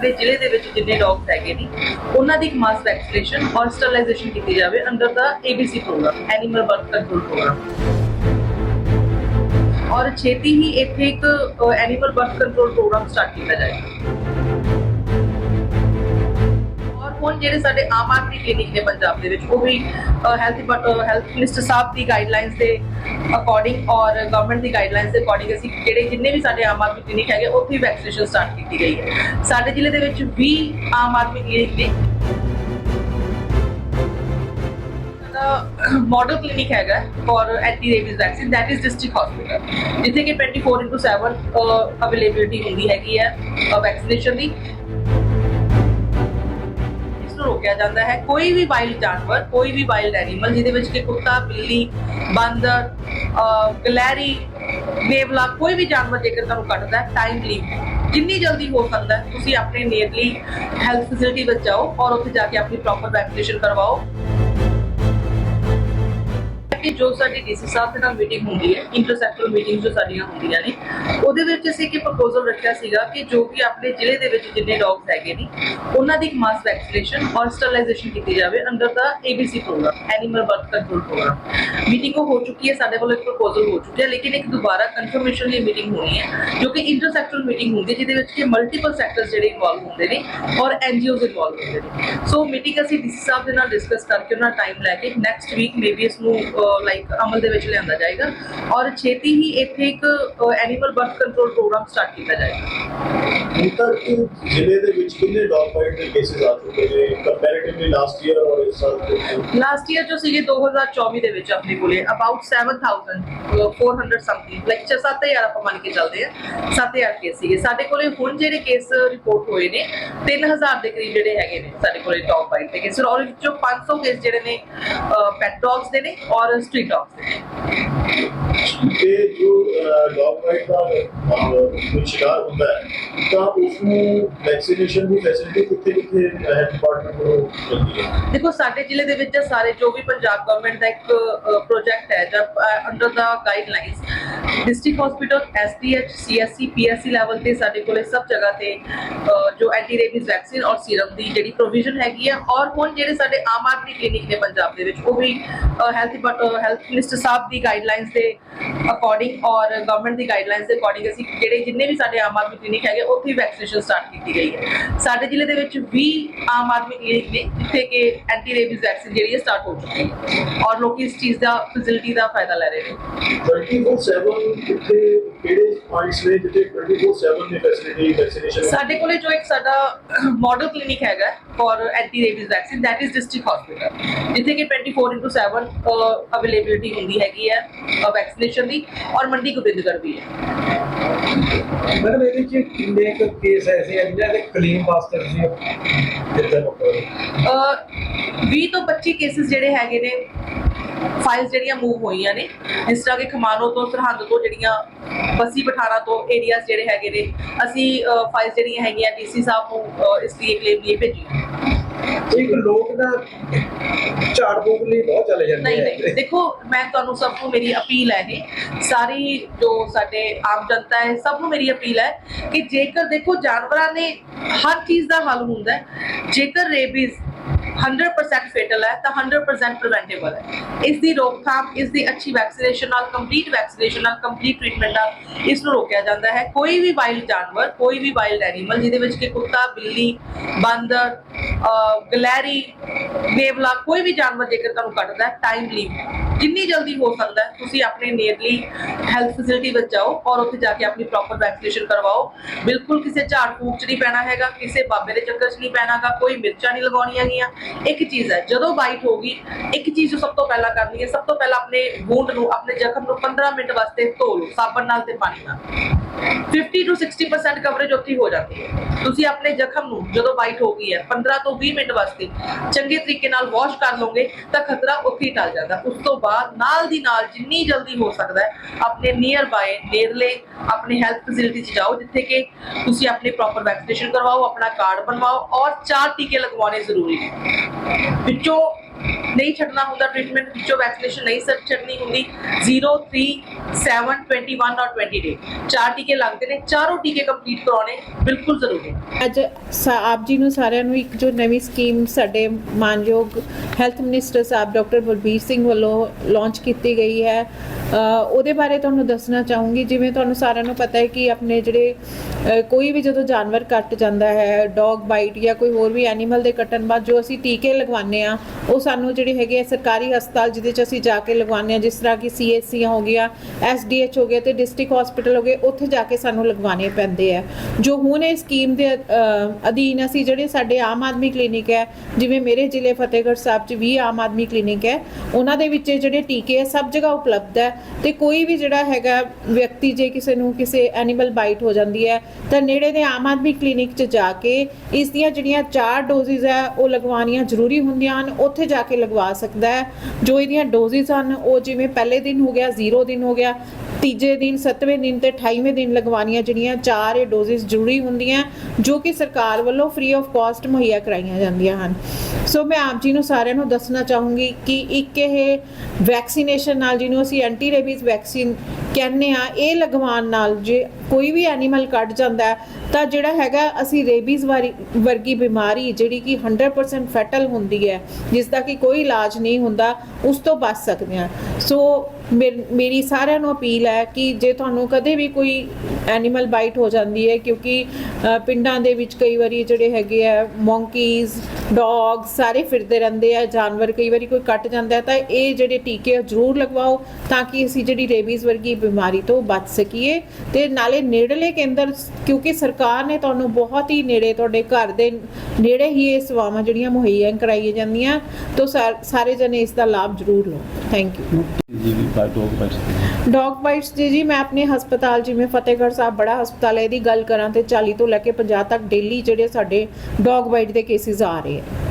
ਆਪਣੇ ਜ਼ਿਲ੍ਹੇ ਦੇ ਵਿੱਚ ਜਿੰਨੇ ਡੌਗਸ ਹੈਗੇ ਨੇ, ਉਹਨਾਂ ਦੀ ਮਾਸ ਵੈਕਸੀਨੇਸ਼ਨ ਔਰ ਸਟਰਲਾਈਜੇਸ਼ਨ ਕੀਤੀ ਜਾਵੇ ਅੰਡਰ ਦਾ ABC program animal birth control program ਔਰ ਛੇਤੀ ਹੀ ਇੱਥੇ ਇੱਕ animal birth control program start ਕੀਤਾ ਜਾਏਗਾ। ਹੁਣ ਜਿਹੜੇ ਸਾਡੇ ਆਮ ਆਦਮੀ ਕਲੀਨਿਕ ਨੇ ਪੰਜਾਬ ਦੇ ਵਿੱਚ, ਉਹ ਵੀ ਹੈਲਥ ਹੈਲਥ ਮਿਨਿਸਟਰ ਸਾਹਿਬ ਦੀ ਗਾਈਡਲਾਈਨਸ ਦੇ ਅਕੋਰਡਿੰਗ ਔਰ ਗਵਰਨਮੈਂਟ ਦੀ ਗਾਈਡਲਾਈਨਸ ਦੇ ਅਕੋਰਡਿੰਗ ਅਸੀਂ ਜਿਹੜੇ ਜਿੰਨੇ ਵੀ ਸਾਡੇ ਆਮ ਆਦਮੀ ਕਲੀਨਿਕ ਹੈਗੇ, ਉੱਥੇ ਵੈਕਸੀਨੇਸ਼ਨ ਸਟਾਰਟ ਕੀਤੀ ਗਈ ਹੈ। ਸਾਡੇ ਜ਼ਿਲ੍ਹੇ ਦੇ ਵਿੱਚ 20 ਆਮ ਆਦਮੀ ਕਲੀਨਿਕ ਨੇ। ਮਾਡਲ ਕਲੀਨਿਕ ਹੈਗਾ for anti rabies vaccine that is district hospital ਜਿੱਥੇ ਕਿ 24/7 ਅਵੇਲੇਬਿਲਿਟੀ ਹੁੰਦੀ ਹੈਗੀ ਹੈ ਵੈਕਸੀਨੇਸ਼ਨ ਦੀ। ਰੋਕਿਆ ਜਾਂਦਾ ਹੈ। ਕੋਈ ਵੀ ਵਾਈਲਡ ਜਾਨਵਰ, ਕੋਈ ਵੀ ਵਾਈਲਡ ਐਨੀਮਲ ਜਿਹਦੇ ਵਿੱਚ ਕਿ ਕੁੱਤਾ, ਬਿੱਲੀ, ਬਾਂਦਰ ਗਲੈਰੀ ਨੇਵਲਾ ਕੋਈ ਵੀ ਜਾਨਵਰ ਜੇਕਰ ਤੁਹਾਨੂੰ ਕੱਟਦਾ ਟਾਈਮਲੀ ਜਿੰਨੀ ਜਲਦੀ ਹੋ ਸਕਦਾ ਤੁਸੀਂ ਆਪਣੇ ਨੀਅਰਲੀ ਹੈਲਥ ਫੈਸਿਲਿਟੀ ਵਿੱਚ ਜਾਓ ਔਰ ਉੱਥੇ ਜਾ ਕੇ ਆਪਣੀ ਪ੍ਰੋਪਰ ਵੈਕਸੀਨੇਸ਼ਨ ਕਰਵਾਓ। ਕਿ ਜੋ ਸਾਡੀ ਡੀਸੀ ਸਾਹਿਬ ਦੇ ਨਾਲ ਮੀਟਿੰਗ ਹੁੰਦੀ ਹੈ ਇੰਟਰਸੈਕਟਰ ਮੀਟਿੰਗ ਜੋ ਸਾਡੀਆਂ ਹੁੰਦੀਆਂ ਨੇ, ਉਹਦੇ ਵਿੱਚ ਅਸੀਂ ਇੱਕ ਪ੍ਰਪੋਜ਼ਲ ਰੱਖਿਆ ਸੀਗਾ ਕਿ ਜੋ ਕਿ ਆਪਣੇ ਜ਼ਿਲ੍ਹੇ ਦੇ ਵਿੱਚ ਜਿੰਨੇ ਡੌਗਸ ਹੈਗੇ ਨੇ, ਉਹਨਾਂ ਦੀ ਮਾਸ ਵੈਕਸੀਨੇਸ਼ਨ ਔਰ ਸਟਰਲਾਈਜੇਸ਼ਨ ਕੀਤੀ ਜਾਵੇ ਅੰਡਰ ਦਾ ABC program animal birth control program meeting ਹੋ ਚੁੱਕੀ ਹੈ, ਸਾਡੇ ਵੱਲੋਂ ਇੱਕ ਪ੍ਰਪੋਜ਼ਲ ਹੋ ਚੁੱਕਿਆ ਲੇਕਿਨ ਇੱਕ ਦੁਬਾਰਾ ਕਨਫਰਮੇਸ਼ਨ ਲਈ ਮੀਟਿੰਗ ਹੋਣੀ ਹੈ, ਜੋ ਕਿ ਇੰਟਰਸੈਕਟਰ ਮੀਟਿੰਗ ਹੁੰਦੀ ਹੈ, ਜਿਹਦੇ ਵਿੱਚ ਕਿ ਮਲਟੀਪਲ ਸੈਕਟਰਸ ਜਿਹੜੇ ਇਨਵੋਲਵ ਹੁੰਦੇ ਨੇ ਔਰ ਐਨਜੀਓਜ਼ ਇਨਵੋਲਵ ਹੁੰਦੇ ਨੇ। ਸੋ ਮੀਟਿੰਗ ਅਸੀਂ ਡੀਸੀ ਸਾਹਿਬ ਦੇ ਨਾਲ ਡਿਸਕਸ ਕਰਕੇ ਉਹਨਾਂ ਟਾਈਮ ਲੈ ਕੇ ਨੈਕਸਟ ਵੀਕ ਮੇਬੀ ਇਸ ਨੂੰ ਲਾਈਕ ਅਮਲ ਦੇ ਵਿੱਚ ਲਿਆਂਦਾ ਜਾਏਗਾ। ਔਰ ਛੇਤੀ ਹੀ ਇੱਥੇ ਇੱਕ animal birth control program start ਕੀਤਾ ਜਾਏਗਾ। ਹੁਣ ਤੱਕ ਜ਼ਿਲ੍ਹੇ ਦੇ ਵਿੱਚ ਕਿੰਨੇ ਡੌਗ ਬਾਈਟ ਦੇ ਕੇਸਿਸ ਆ ਚੁੱਕੇ ਨੇ? ਕੰਪੈਰੀਟਿਵਲੀ ਲਾਸਟ ਈਅਰ ਔਰ ਇਸ ਸਾਲ? ਲਾਸਟ ਈਅਰ ਜੋ ਸੀਗੇ 2024 ਦੇ ਵਿੱਚ ਆਪਣੇ ਕੋਲੇ ਅਬਾਊਟ 7400 ਸਮਥਿੰਗ ਲਾਈਕ 7000 ਆਪਾਂ ਮੰਨ ਕੇ ਚੱਲਦੇ ਆ 7000 ਕੇਸ ਸੀਗੇ। ਸਾਡੇ ਕੋਲੇ ਹੁਣ ਜਿਹੜੇ ਕੇਸ ਰਿਪੋਰਟ ਹੋਏ ਨੇ 3000 ਦੇ ਕਰੀਬ ਜਿਹੜੇ ਹੈਗੇ ਨੇ ਸਾਡੇ ਕੋਲੇ ਟੌਪ ਬਾਈਟ ਦੇ ਕੇਸ ਔਰ ਵਿੱਚੋਂ 500 ਕੇਸ ਜਿਹੜੇ ਨੇ ਪੈਟ ਡੌਗਸ ਦੇ ਨੇ ਔਰ ਸਟਰੀਟ ਡੌਗਸ ਦੇ ਨੇ ਤੇ ਜੋ ਡੌਗ ਬਾਈਟ ਦਾ ਅਹ, ਸ਼ਿਕਾਰ ਹੁੰਦਾ ਹੈ ਤਾਂ ਉਸ ਨੂੰ ਵੈਕਸੀਨੇਸ਼ਨ ਦੀ ਫੈਸਿਲਿਟੀ ਕਿੱਥੇ ਕਿੱਥੇ ਹੈਲਥ ਡਿਪਾਰਟਮੈਂਟ ਨੂੰ ਮਿਲਦੀ ਹੈ? ਦੇਖੋ ਸਾਡੇ ਜ਼ਿਲ੍ਹੇ ਦੇ ਵਿੱਚ ਸਾਰੇ ਜੋ ਵੀ ਪੰਜਾਬ ਗਵਰਨਮੈਂਟ ਦਾ ਇੱਕ ਪ੍ਰੋਜੈਕਟ ਹੈ ਜਾਂ ਅੰਡਰ ਦਾ guidelines district hospital SDH CSC PSC level ਤੇ ਸਾਡੇ ਕੋਲੇ ਸਭ ਜਗ੍ਹਾ ਤੇ ਜੋ ਐਂਟੀ ਰੇਬੀਜ਼ ਵੈਕਸੀਨ ਔਰ ਸੀਰਮ ਦੀ ਜਿਹੜੀ ਪ੍ਰੋਵੀਜ਼ਨ ਹੈਗੀ ਆ ਔਰ ਹੁਣ ਜਿਹੜੇ ਸਾਡੇ ਆਮ ਆਦਮੀ ਕਲੀਨਿਕ ਨੇ ਪੰਜਾਬ ਦੇ ਵਿੱਚ ਉਹ ਵੀ ਹੈਲਥ ਹੈਲਥ ਮਿਨਿਸਟਰ ਸਾਹਿਬ ਦੀ ਗਾਈਡਲਾਈਨਸ ਦੇ ਅਕੋਰਡਿੰਗ ਔਰ ਗਵਰਨਮੈਂਟ ਦੀ ਗਾਈਡਲਾਈਨਸ ਦੇ ਅਕੋਰਡਿੰਗ ਅਸੀਂ ਜਿਹੜੇ ਜਿੰਨੇ ਵੀ ਸਾਡੇ ਆਮ ਆਦਮੀ ਕਲੀਨਿਕ ਹੈਗੇ ਉੱਥੇ ਵੈਕਸੀਨੇਸ਼ਨ ਸਟਾਰਟ ਕੀਤੀ ਗਈ ਹੈ। ਸਾਡੇ ਜ਼ਿਲ੍ਹੇ ਦੇ ਵਿੱਚ 20 ਆਮ ਆਦਮੀ ਕਲੀਨਿਕ ਨੇ ਜਿੱਥੇ ਕਿ ਐਂਟੀ ਰੇਬੀਜ਼ ਵੈਕਸੀਨ ਜਿਹੜੀ ਹੈ ਸਟਾਰਟ ਹੋ ਚੁੱਕੀ ਹੈ ਔਰ ਲੋਕੀ ਇਸ ਚੀਜ਼ ਦਾ ਫੈਸਿਲਿਟੀ ਦਾ ਫਾਇਦਾ ਲੈ ਰਹੇ ਨੇ। 24/7 ਕਿੱਥੇ ਕਿਹੜੇ ਪੁਆਇੰਟਸ ਨੇ ਜਿੱਥੇ 24/7 ਦੀ ਫੈਸਿਲਿਟੀ ਵੈਕਸੀਨੇਸ਼ਨ ਸਾਡੇ ਕੋਲੇ ਜੋ ਇੱਕ ਸਾਡਾ ਮਾਡਲ ਕਲੀਨਿਕ ਹੈਗਾ for anti rabies vaccine that is district hospital ਜਿੱਥੇ ਕਿ 24/7 ਅਵੇਲੇਬਿਲਿਟੀ ਹੁੰਦੀ ਹੈਗੀ ਹੈ ਵੈਕਸੀਨੇਸ਼ਨ ਦੀ। ਔਰ ਮੰਡੀ ਗੋਬਿੰਦਗੜ੍ਹ ਵੀ ਹੈ। ਮੈਡਮ ਇਹਦੇ ਚ ਕਿੰਨੇ ਕੁ ਕੇਸ ਐਸੇ ਆ ਜਿਹਨਾਂ ਦੇ ਕਲੀਨ ਵਾਸਤੇ ਤੁਸੀਂ ਦਿੱਤੇ ਲੋਕਾਂ ਅਹ 20 ਤੋਂ 25 ਕੇਸਿਸ ਜਿਹੜੇ ਹੈਗੇ ਨੇ ਫਾਈਲਸ ਜਿਹੜੀਆਂ ਮੂਵ ਹੋਈਆਂ ਨੇ ਜਿਸ ਤਰ੍ਹਾਂ ਕਿ ਖਮਾਨੋ ਤੋਂ ਸਰਹੰਦ ਤੋਂ ਜਿਹੜੀਆਂ ਬਸੀ ਪਠਾਣਾ ਤੋਂ ਏਰੀਆਜ਼ ਜਿਹੜੇ ਹੈਗੇ ਨੇ ਅਸੀਂ ਫਾਈਲਸ ਜਿਹੜੀਆਂ ਹੈਗੀਆਂ ਡੀਸੀ ਸਾਹਿਬ ਨੂੰ ਇਸ ਲਈ ਕਲੇਮ ਲਈ ਭੇਜੀਆਂ ਇੱਕ ਲੋਕ ਦਾ ਝਾੜ ਫੂਕ ਲਈ ਬਹੁਤ ਚਲੇ ਜਾਂਦੇ ਨਹੀਂ ਨਹੀਂ ਦੇਖੋ ਮੈਂ ਤੁਹਾਨੂੰ ਸਭ ਨੂੰ ਮੇਰੀ ਅਪੀਲ ਹੈ ਇਹ ਸਾਰੀ ਜੋ ਸਾਡੇ ਆਮ ਜਨਤਾ ਹੈ ਸਭ ਨੂੰ ਮੇਰੀ ਅਪੀਲ ਹੈ ਕਿ ਜੇਕਰ ਦੇਖੋ ਜਾਨਵਰਾਂ ਨੇ ਹਰ ਚੀਜ਼ ਦਾ ਹੱਲ ਹੁੰਦਾ ਹੈ ਜੇਕਰ ਰੇਬੀਜ਼ 100% ਫੇਟਲ ਹੈ ਤਾਂ 100% ਪ੍ਰੀਵੈਂਟੇਬਲ ਹੈ। ਇਸ ਦੀ ਰੋਕਥਾਮ ਇਸ ਦੀ ਅੱਛੀ ਵੈਕਸੀਨੇਸ਼ਨ ਨਾਲ ਕੰਪਲੀਟ ਵੈਕਸੀਨੇਸ਼ਨ ਨਾਲ ਕੰਪਲੀਟ ਟ੍ਰੀਟਮੈਂਟ ਨਾਲ ਇਸ ਨੂੰ ਰੋਕਿਆ ਜਾਂਦਾ ਹੈ। ਕੋਈ ਵੀ ਵਾਈਲਡ ਜਾਨਵਰ ਕੋਈ ਵੀ ਵਾਈਲਡ ਐਨੀਮਲ ਜਿਹਦੇ ਵਿੱਚ ਕਿ ਕੁੱਤਾ ਬਿੱਲੀ ਬਾਂਦਰ ਗਲੈਰੀ ਨੇਵਲਾ ਕੋਈ ਵੀ ਜਾਨਵਰ ਜੇਕਰ ਤੁਹਾਨੂੰ ਕੱਟਦਾ ਟਾਈਮਲੀ ਜਿੰਨੀ ਜਲਦੀ ਹੋ ਸਕਦਾ ਹੈ, ਤੁਸੀਂ ਆਪਣੇ ਨੀਅਰਲੀ ਹੈਲਥ ਫੈਸਿਲਿਟੀ ਵਿੱਚ ਜਾਓ ਔਰ ਉੱਥੇ ਜਾ ਕੇ ਆਪਣੀ ਪ੍ਰੋਪਰ ਵੈਕਸੀਨੇਸ਼ਨ ਕਰਵਾਓ। ਬਿਲਕੁਲ ਕਿਸੇ ਝਾੜ ਫੂਕ ਚ ਨਹੀਂ ਪੈਣਾ ਹੈਗਾ, ਕਿਸੇ ਬਾਬੇ ਦੇ ਚੱਕਰ ਚ ਨਹੀਂ ਪੈਣਾਗਾ, ਕੋਈ ਮਿਰਚਾਂ ਨਹੀਂ ਲਗਾਉਣੀਆਂ ਗੀਆਂ ਇੱਕ ਚੀਜ਼ ਹੈ, ਜਦੋਂ ਬਾਈਟ ਹੋਗੀ ਇੱਕ ਚੀਜ਼ ਜੋ ਸਭ ਤੋਂ ਪਹਿਲਾਂ ਕਰਨੀ ਹੈ, ਸਭ ਤੋਂ ਪਹਿਲਾਂ ਆਪਣੇ ਵੂੰਡ ਨੂੰ, ਆਪਣੇ ਜ਼ਖਮ ਨੂੰ 15 ਮਿੰਟ ਵਾਸਤੇ ਧੋ ਲਓ, ਸਾਬਣ ਨਾਲ ਤੇ ਪਾਣੀ ਨਾਲ। 50 ਤੋਂ 60% ਕਵਰੇਜ ਉੱਥੇ ਹੀ ਹੋ ਜਾਂਦੀ ਹੈ। ਤੁਸੀਂ ਆਪਣੇ ਜ਼ਖਮ ਨੂੰ, ਜਦੋਂ ਬਾਈਟ ਹੋ ਗਈ ਹੈ 15 ਤੋਂ 20 ਮਿੰਟ ਵਾਸਤੇ ਚੰਗੇ ਤਰੀਕੇ ਨਾਲ ਵਾਸ਼ ਕਰ ਲਓਗੇ, ਤਾਂ ਖਤਰਾ ਉੱਥੇ ਹੀ ਟਲ ਜਾਂਦਾ। ਉਸ ਤੋਂ ਬਾਅਦ ਨਾਲ ਦੀ ਨਾਲ ਜਿੰਨੀ ਜਲਦੀ ਹੋ ਸਕਦਾ ਹੈ, ਆਪਣੇ ਨੀਅਰ ਬਾਏ ਨੇੜਲੇ, ਆਪਣੇ ਹੈਲਥ ਫੈਸਿਲਿਟੀ 'ਚ ਜਾਓ, ਜਿੱਥੇ ਕਿ ਤੁਸੀਂ ਆਪਣੀ ਪ੍ਰੋਪਰ ਵੈਕਸੀਨੇਸ਼ਨ ਕਰਵਾਓ, ਆਪਣਾ ਕਾਰਡ ਬਣਵਾਓ ਔਰ ਚਾਰ ਟੀਕੇ ਲਗਵਾਉਣੇ ਜ਼ਰੂਰੀ ਨੇ। ਵਿੱਚੋਂ ਨਹੀਂ ਛੱਡਣਾ ਹੁੰਦਾ ਟ੍ਰੀਟਮੈਂਟ ਵਿੱਚੋਂ ਵੈਕਸੀਨੇਸ਼ਨ ਨਹੀਂ ਸਰ ਛੱਡਣੀ ਹੁੰਦੀ। 0 3 7 21 ਔਰ 20 ਡੇ ਚਾਰ ਟੀਕੇ ਲੱਗਦੇ ਨੇ, ਚਾਰੋਂ ਟੀਕੇ ਕੰਪਲੀਟ ਕਰਾਉਣੇ ਬਿਲਕੁਲ ਜ਼ਰੂਰੀ ਅੱਜ ਆਪ ਜੀ ਨੂੰ ਸਾਰਿਆਂ ਨੂੰ ਇੱਕ ਜੋ ਨਵੀਂ ਸਕੀਮ ਸਾਡੇ ਮਾਨਯੋਗ ਹੈਲਥ ਮਿਨਿਸਟਰ ਸਾਹਿਬ ਡਾਕਟਰ ਬਲਬੀਰ ਸਿੰਘ ਵੱਲੋਂ ਲਾਂਚ ਕੀਤੀ ਗਈ ਹੈ। ਉਹਦੇ ਬਾਰੇ ਤੁਹਾਨੂੰ ਦੱਸਣਾ ਚਾਹੂੰਗੀ, ਜਿਵੇਂ ਤੁਹਾਨੂੰ ਸਾਰਿਆਂ ਨੂੰ ਪਤਾ ਹੈ ਕਿ ਆਪਣੇ ਜਿਹੜੇ ਕੋਈ ਵੀ ਜਦੋਂ ਜਾਨਵਰ ਕੱਟ ਜਾਂਦਾ ਹੈ, ਡੌਗ ਬਾਈਟ ਜਾਂ ਕੋਈ ਹੋਰ ਵੀ ਐਨੀਮਲ ਦੇ ਕੱਟਣ ਬਾਅਦ ਜੋ ਅਸੀਂ ਟੀਕੇ ਲਗਵਾਉਂਦੇ ਆ ਉਹ ਸਾਨੂੰ ਜਿਹੜੇ ਹੈਗੇ ਆ ਸਰਕਾਰੀ ਹਸਪਤਾਲ ਜਿਹਦੇ ਚ ਅਸੀਂ ਜਾ ਕੇ ਲਗਵਾਉਂਦੇ ਆ ਜਿਸ ਤਰ੍ਹਾਂ ਕਿ ਸੀਐਚਸੀਆਂ ਹੋ ਗਿਆ ਐਸਡੀਐਚ ਹੋ ਗਿਆ ਤੇ ਡਿਸਟ੍ਰਿਕਟ ਹਸਪੀਟਲ ਹੋ ਗਏ, ਉੱਥੇ ਜਾ ਕੇ ਸਾਨੂੰ ਲਗਵਾਉਣੇ ਪੈਂਦੇ ਆ। ਜੋ ਹੁਣ ਇਹ ਸਕੀਮ ਦੇ ਅਧੀਨ ਅਸੀਂ ਜਿਹੜੇ ਸਾਡੇ ਆਮ ਆਦਮੀ ਕਲੀਨਿਕ ਹੈ, ਜਿਵੇਂ ਮੇਰੇ ਜ਼ਿਲ੍ਹੇ ਫਤਿਹਗੜ੍ਹ ਸਾਹਿਬ 'ਚ ਵੀ ਆਮ ਆਦਮੀ ਕਲੀਨਿਕ ਹੈ, ਉਹਨਾਂ ਦੇ ਵਿੱਚ ਜਿਹੜੇ ਟੀਕੇ ਹੈ ਸਭ ਜਗ੍ਹਾ ਉਪਲਬਧ ਹੈ। ਤੇ ਕੋਈ ਵੀ ਜਿਹੜਾ ਹੈਗਾ ਵਿਅਕਤੀ ਜੇ ਕਿਸੇ ਨੂੰ ਕਿਸੇ ਐਨੀਮਲ ਬਾਈਟ ਹੋ ਜਾਂਦੀ ਹੈ, ਤਾਂ ਨੇੜੇ ਦੇ ਆਮ ਆਦਮੀ ਕਲੀਨਿਕ 'ਚ ਜਾ ਕੇ ਇਸ ਦੀਆਂ ਜਿਹੜੀਆਂ ਚਾਰ ਡੋਜ਼ਿਸ ਹੈ, ਉਹ ਲਗਵਾਉਣੀਆਂ ਜ਼ਰੂਰੀ ਹੁੰਦੀਆਂ ਹਨ, ਉੱਥੇ ਜਾ ਕੇ ਲਗਵਾ ਸਕਦਾ ਹੈ। ਜੋ ਇਹਦੀਆਂ ਡੋਜ਼ਿਸ ਹਨ, ਉਹ ਜਿਵੇਂ ਪਹਿਲੇ ਦਿਨ ਹੋ ਗਿਆ 0 ਦਿਨ ਹੋ ਗਿਆ ਤੀਜੇ ਦਿਨ, ਸੱਤਵੇਂ ਦਿਨ ਤੇ 28ਵੇਂ ਦਿਨ ਲਗਵਾਉਣੀਆਂ ਜਿਹੜੀਆਂ ਚਾਰ ਇਹ ਡੋਜ਼ਿਸ ਜ਼ਰੂਰੀ ਹੁੰਦੀਆਂ, ਜੋ ਕਿ ਸਰਕਾਰ ਵੱਲੋਂ ਫ੍ਰੀ ਆਫ ਕਾਸਟ ਮੁਹੱਈਆ ਕਰਾਈਆਂ ਜਾਂਦੀਆਂ ਹਨ। ਸੋ ਮੈਂ ਆਪ ਜੀ ਨੂੰ ਸਾਰਿਆਂ ਨੂੰ ਦੱਸਣਾ ਚਾਹੂੰਗੀ ਕਿ ਇੱਕ ਇਹ ਵੈਕਸੀਨੇਸ਼ਨ ਨਾਲ ਜਿਹਨੂੰ ਅਸੀਂ ਐਂਟੀ ਰੇਬੀਜ਼ ਵੈਕਸੀਨ ਕਹਿੰਦੇ ਆ, ਇਹ ਲਗਵਾਉਣ ਨਾਲ ਜੇ ਕੋਈ ਵੀ ਐਨੀਮਲ ਕੱਟ ਜਾਂਦਾ ਤਾਂ ਜਿਹੜਾ ਹੈਗਾ ਅਸੀਂ ਰੇਬੀਜ਼ ਵਾਰੀ, ਵਰਗੀ ਬਿਮਾਰੀ ਜਿਹੜੀ ਕਿ 100% ਫੈਟਲ ਹੁੰਦੀ ਹੈ ਜਿਸ ਦਾ ਕਿ ਕੋਈ ਇਲਾਜ ਨਹੀਂ ਹੁੰਦਾ, ਉਸ ਤੋਂ ਬਚ ਸਕਦੇ ਹਾਂ। ਸੋ ਮੇਰ- ਮੇਰੀ ਸਾਰਿਆਂ ਨੂੰ ਅਪੀਲ ਹੈ ਕਿ ਜੇ ਤੁਹਾਨੂੰ ਕਦੇ ਵੀ ਕੋਈ ਐਨੀਮਲ ਬਾਈਟ ਹੋ ਜਾਂਦੀ ਹੈ, ਕਿਉਂਕਿ ਪਿੰਡਾਂ ਦੇ ਵਿੱਚ ਕਈ ਵਾਰੀ ਜਿਹੜੇ ਹੈਗੇ ਆ ਮੌਂਕੀਜ਼ ਡੌਗ ਸਾਰੇ ਫਿਰਦੇ ਰਹਿੰਦੇ ਆ, ਜਾਨਵਰ ਕਈ ਵਾਰੀ ਕੋਈ ਕੱਟ ਜਾਂਦਾ ਤਾਂ ਇਹ ਜਿਹੜੇ ਟੀਕੇ ਜ਼ਰੂਰ ਲਗਵਾਓ, ਤਾਂ ਕਿ ਅਸੀਂ ਜਿਹੜੀ ਰੇਬੀਜ਼ ਵਰਗੀ ਬਿਮਾਰੀ ਤੋਂ ਬਚ ਸਕੀਏ ਤੇ ਨਾਲੇ ਨੇੜਲੇ ਕੇਂਦਰ ਕਿਉਂਕਿ ਸਰਕਾਰ ਨੇ ਤੁਹਾਨੂੰ ਬਹੁਤ ਹੀ ਨੇੜੇ ਤੁਹਾਡੇ ਘਰ ਦੇ ਨੇੜੇ ਹੀ ਇਹ ਸੇਵਾਵਾਂ ਜਿਹੜੀਆਂ ਮੁਹੱਈਆ ਕਰਾਈਆਂ ਜਾਂਦੀਆਂ ਤਾਂ ਸਾਰੇ ਜਣੇ ਇਸ ਦਾ ਲਾਭ ਜ਼ਰੂਰ ਲਓ। ਥੈਂਕ ਯੂ ਜੀ ਡੌਗ ਬਾਈਟਸ ਡੌਗ ਬਾਈਟਸ ਜੀ। ਜੀ ਮੈਂ ਆਪਣੇ ਹਸਪਤਾਲ ਜਿਵੇਂ ਫਤਿਹਗੜ੍ਹ ਸਾਹਿਬ ਬੜਾ ਹਸਪਤਾਲ ਹੈ ਇਹਦੀ ਗੱਲ ਕਰਾਂ ਤੇ 40 ਤੋਂ ਲੈ ਕੇ 50 ਤੱਕ ਡੇਲੀ ਜਿਹੜੇ ਸਾਡੇ ਡੌਗ ਬਾਈਟ ਦੇ ਕੇਸਿਸ ਆ ਰਹੇ ਆ